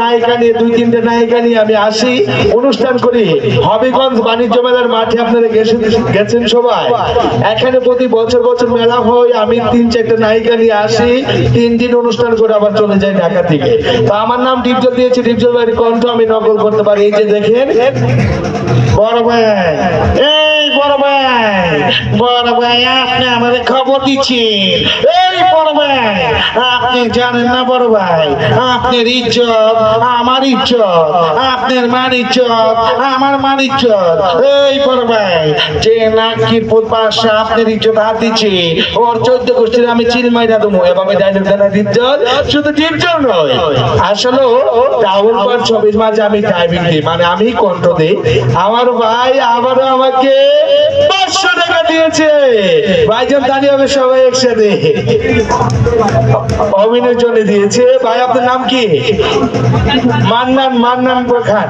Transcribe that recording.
নায়িকা নিয়ে, দুই তিনটে নায়িকা নিয়ে আমি আসি, অনুষ্ঠান করি। হবিগঞ্জ বাণিজ্য মেলার আপনারা এখানে প্রতি বছর বছর মেলা হয়, আমি তিন চারটে নায়িকা নিয়ে আসি, তিন দিন অনুষ্ঠান করে আবার চলে যাই ঢাকা থেকে। তো আমার নাম ডিপজল দিয়েছি, ডিপজল বাড়ির কণ্ঠ আমি নকল করতে পারি। এই যে দেখেন, বড় ভাই। বড় ভাই, আপনি আমাদের খবর দিচ্ছেন। এই বড় ভাই, আপনি জানেন না বড় ভাই, আপনার ইজ্জত, আমার ইজ্জত, আপনার ইজ্জত, আমার ইজ্জত। এই বড় ভাই, যে পাশে আপনার ইজ্জত হাত ওর গোষ্ঠীর আমি এভাবে ডাইরেক্ট দেনা ইজ্জত শুধু নয়। আসলে রাহুল পার ছবির মাঝে আমি ড্রাইভিং দিই মানে আমি কণ্ঠ দিই। আমার ভাই আবারও আমাকে দিয়েছে ভাইজান, দাঁড়িয়ে হবে সবাই একসাথে। অভিনয়ের জন্য দিয়েছে। ভাই, আপনার নাম কি? মান্নান মান্নান খান